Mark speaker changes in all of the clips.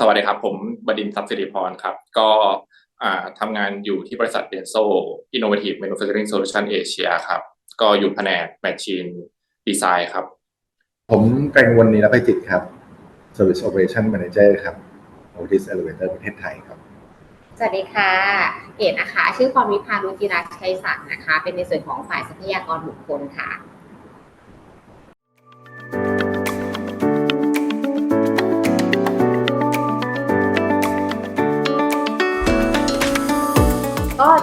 Speaker 1: สวัสดีครับ ผมบดินทร์ทรัพย์สิริพรครับ ก็อ่าทำงานอยู่ที่บริษัทเดนโซ Innovative Manufacturing Solution Asia ครับ ก็อยู่แผนก Machine Design ครับ
Speaker 2: ผมแกรงวนนีรภัยจิตครับ Service Operation Manager ครับ Otis Elevator ประเทศไทยครับ
Speaker 3: สวัสดีค่ะ เกดนะคะ ชื่อพรวิพารุจิรักษ์ชัยศักดิ์นะคะ เป็นในส่วนของฝ่ายทรัพยากรบุคคลค่ะ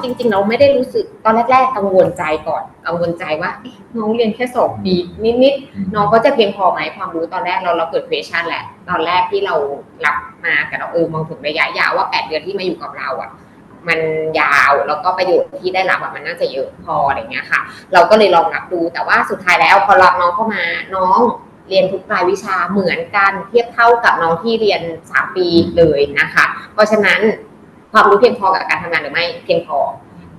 Speaker 3: จริง ๆ เราไม่ได้รู้สึกตอนแรก ๆ กังวลใจก่อนกังวลใจว่าเอ๊ะน้องเรียนแค่สองปีนิดๆน้องก็จะเพียงพอไหมความรู้ตอนแรกเราเราเกิด question แหละ ตอนแรกที่เรารับมาแต่เราเออมองถึงระยะยาวว่าแปดเดือนที่มาอยู่กับเราอะมันยาวแล้วก็ประโยชน์ที่ได้รับอะมันน่าจะเยอะพออะไรเงี้ยค่ะ เราก็เลยลองรับดูแต่ว่าสุดท้ายแล้วพอรับน้องเข้ามาน้องเรียนทุกรายวิชาเหมือนกันเทียบเท่ากับน้องที่เรียนสามปีเลยนะคะ เพราะฉะนั้นความรู้เพียงพอกับการทำงานหรือไม่เพียงพอ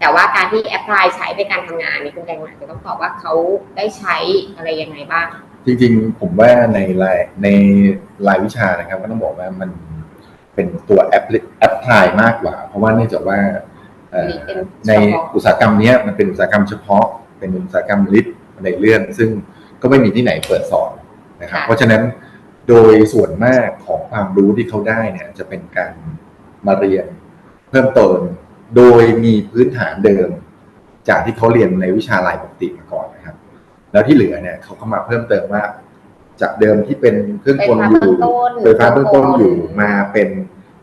Speaker 3: แต่ว่าการที่แอพพลายใช้ในการทำงานนี่คุณแตงหมายจะต้องตอบว่าเขาได้ใช้อะไรยังไงบ้าง
Speaker 2: จริงๆ ผมว่าในรายในรายวิชานะครับ ก็ต้องบอกว่ามันเป็นตัวแอปแอปพลายมากกว่า เพราะว่าเนื่องจากว่าเอ่อ
Speaker 3: เป็นเฉพาะ
Speaker 2: ในอุตสาหกรรมเนี้ยมันเป็นอุตสาหกรรมเฉพาะ เป็นอุตสาหกรรมลิฟต์ในเรื่อง ซึ่งก็ไม่มีที่ไหนเปิดสอนนะครับ เพราะฉะนั้นโดยส่วนมากของความรู้ที่เขาได้เนี่ยจะเป็นการมาเรียนเพิ่มเติม โดยมีพื้นฐานเดิม จากที่เขาเรียนในวิชาลายปกติมาก่อนนะครับ แล้วที่เหลือเนี่ยเขาก็มาเพิ่มเติมว่า จากเดิมที่เป็นเครื่องกลอยู่ไฟฟ้าเบื้องต้นอยู่มาเป็น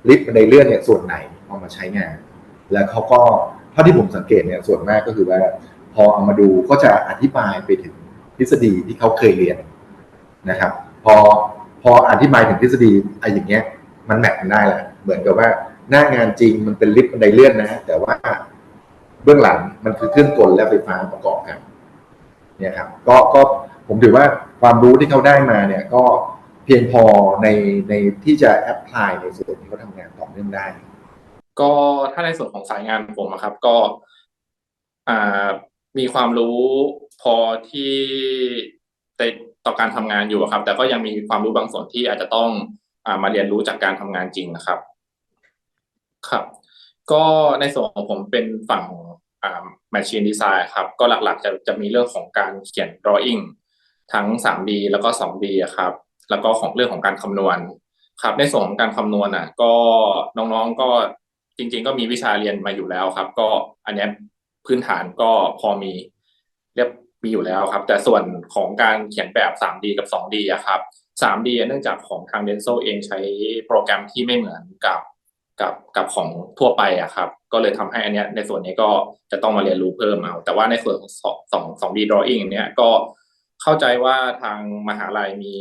Speaker 2: ลิฟต์บันไดเลื่อนเนี่ยส่วนไหนเอามาใช้งาน แล้วเขาก็เท่าที่ผมสังเกตเนี่ยส่วนมากก็คือว่า พอเอามาดูก็จะอธิบายไปถึงทฤษฎีที่เขาเคยเรียนนะครับ พอพออธิบายถึงทฤษฎีไอ้อย่างเงี้ย มันแมทกันได้แหละเหมือนกับว่า หน้างานจริงมันเป็นลิฟต์บันไดเลื่อนนะ แต่ว่าเบื้องหลังมันคือเครื่องกลและไฟฟ้าประกอบกัน เนี่ยครับ ก็ก็ผมถือว่าความรู้ที่เขาได้มาเนี่ยก็เพียงพอในในที่จะแอพพลายในส่วนที่เขาทำงานต่อเนื่องได้
Speaker 1: ก็ถ้าในส่วนของสายงานผมอะครับ ก็อ่ามีความรู้พอที่ในต่อการทำงานอยู่ครับ แต่ก็ยังมีความรู้บางส่วนที่อาจจะต้องอ่ามาเรียนรู้จากการทำงานจริงนะครับ ครับ ก็ในส่วนของผมเป็นฝั่งอ่า machine design ครับ ก็หลักๆจะจะมีเรื่องของการเขียน drawing ทั้ง 3D แล้วก็ 2D อะครับ แล้วก็ของเรื่องของการคำนวณครับ ในส่วนของการคำนวณอะ ก็น้องๆก็จริง ๆ ก็มีวิชาเรียนมาอยู่แล้วครับ ก็อันเนี้ยพื้นฐานก็พอมีเรียบมีอยู่แล้วครับ แต่ส่วนของการเขียนแบบ 3D กับ 2D อะครับ 3D เนื่องจากของทาง Denso เองใช้โปรแกรมที่ไม่เหมือนกับ กับกับของทั่วไปอะครับ ก็เลยทำให้อันเนี้ยในส่วนนี้ก็จะต้องมาเรียนรู้เพิ่มเอา แต่ว่าในส่วนของสองสองสอง D drawing เนี้ยก็เข้าใจว่าทางมหาลัยมี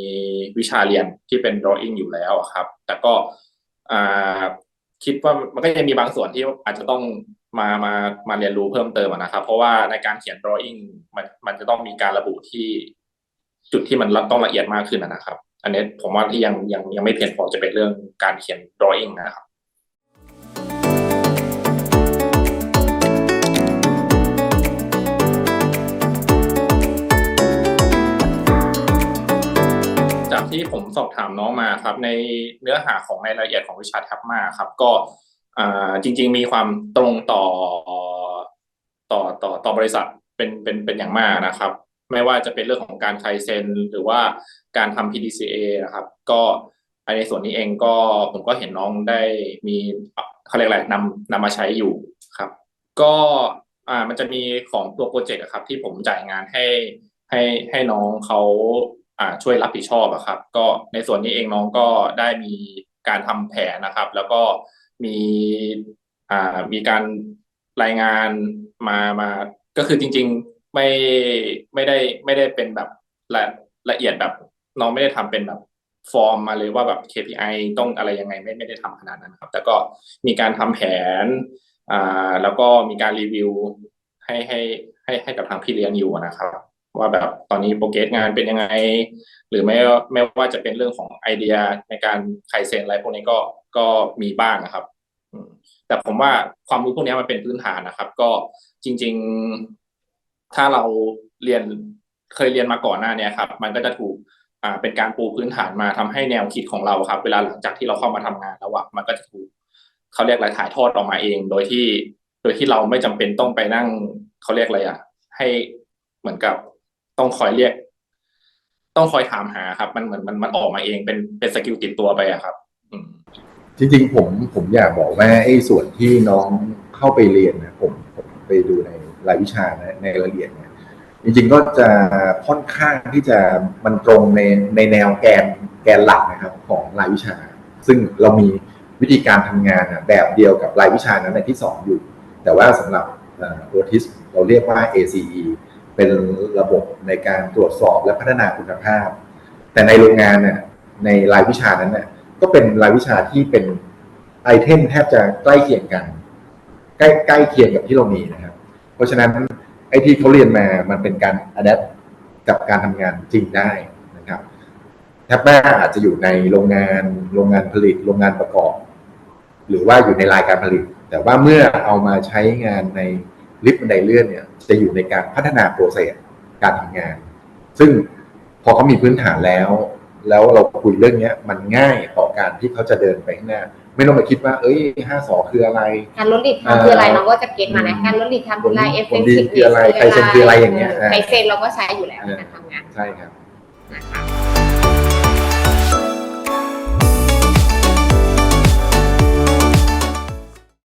Speaker 1: วิชาเรียนที่เป็น drawing อยู่แล้วอะครับ แต่ก็อ่าคิดว่ามันก็ยังมีบางส่วนที่อาจจะต้องมามามาเรียนรู้เพิ่มเติมนะครับ เพราะว่าในการเขียน drawing มันมันจะต้องมีการระบุที่ จุดที่มันต้องละเอียดมากขึ้นนะครับ อันนี้ผมว่าที่ยังยังยังไม่เพียงพอจะเป็นเรื่องการเขียน drawing นะครับ ที่ผมสอบถามน้องมาครับ ในเนื้อหาของในรายละเอียดของวิชาแท็บมาครับ ก็จริง ๆ มีความตรงต่อต่อต่อต่อบริษัทเป็นเป็นเป็นอย่างมากนะครับ ไม่ว่าจะเป็นเรื่องของการไคเซนหรือว่าการทำ PDCA นะครับ ก็ในส่วนนี้เองก็ผมก็เห็นน้องได้มีเขาเรียกอะไรนำนำมาใช้อยู่ครับ ก็อ่ามันจะมีของตัวโปรเจกต์ครับ ที่ผมจ่ายงานให้ให้ให้น้องเขา ช่วยรับผิดชอบอะครับ ก็ในส่วนนี้เองน้องก็ได้มีการทำแผนนะครับ แล้วก็มีอ่ามีการรายงานมามาก็คือจริง ๆไม่ไม่ได้ไม่ได้เป็นแบบละละเอียดแบบน้องไม่ได้ทำเป็นแบบฟอร์มมาเลยว่าแบบ KPI ต้องอะไรยังไงไม่ไม่ได้ทำขนาดนั้นครับ แต่ก็มีการทำแผนอ่าแล้วก็มีการรีวิวให้ให้ให้ให้กับทางพี่เลี้ยงอยู่นะครับ ว่าแบบตอนนี้โปรเกรสงานเป็นยังไง หรือไม่ไม่ว่าจะเป็นเรื่องของไอเดียในการไคเซนอะไรพวกนี้ก็ก็มีบ้างนะครับแต่ผมว่าความรู้พวกนี้มันเป็นพื้นฐานนะครับ ก็จริง ๆ ถ้าเราเรียนเคยเรียนมาก่อนหน้านี้ครับ มันก็จะถูกอ่าเป็นการปูพื้นฐานมาทำให้แนวคิดของเราครับ เวลาหลังจากที่เราเข้ามาทำงานแล้วอะมันก็จะถูกเขาเรียกอะไรถ่ายทอดออกมาเอง โดยที่ โดยที่เราไม่จำเป็นต้องไปนั่งเขาเรียกอะไรอะให้เหมือนกับ ต้องคอยเรียก ต้องคอยถามหาครับ มันเหมือนมันมันออกมาเองเป็นเป็นสกิลติดตัวไปอะครับ อืม
Speaker 2: จริงๆ ผมผมอยากบอกว่าไอ้ส่วนที่น้องเข้าไปเรียนนะผมผมไปดูในรายวิชานะในรายละเอียดเนี่ยจริงๆก็จะค่อนข้างที่จะมันตรงในในแนวแกนแกนหลักนะครับ ของรายวิชา ซึ่งเรามีวิธีการทำงานอะแบบเดียวกับรายวิชานั้นในที่สอนอยู่ แต่ว่าสำหรับโอทิสเราเรียกว่า ACE เป็นระบบในการตรวจสอบและพัฒนาคุณภาพ แต่ในโรงงานน่ะในรายวิชานั้นน่ะก็เป็นรายวิชาที่เป็นไอเทมแทบจะใกล้เคียงกัน ใกล้ใกล้เคียงกับที่เรามีนะครับ เพราะฉะนั้นไอที่เขาเรียนมามันเป็นการอัดแอปกับการทำงานจริงได้นะครับแทบแม่อาจจะอยู่ในโรงงานโรงงานผลิต โรงงานประกอบ หรือว่าอยู่ในรายการผลิต แต่ว่าเมื่อเอามาใช้งานในลิฟต์บันไดเลื่อนเนี่ย จะอยู่ในการพัฒนาโปรเซสการทำงาน ซึ่งพอเขามีพื้นฐานแล้ว แล้วเราคุยเรื่องเนี้ยมันง่ายต่อการที่เขาจะเดินไปข้างหน้า ไม่ต้องไปคิดว่า เอ้ยห้าสอคืออะไร
Speaker 3: การลดลีดไทม์คืออะไรน้องก็จะเก็ตมานะการลดลีดไทม์คืออะไรเอฟ
Speaker 2: ผลดีคืออะไรไคเซนคืออะไรอย่างเงี้ย
Speaker 3: ไคเซนเราก็ใช้อยู่แล้วในการทำงาน
Speaker 2: ใช่ครับ
Speaker 3: นะคะ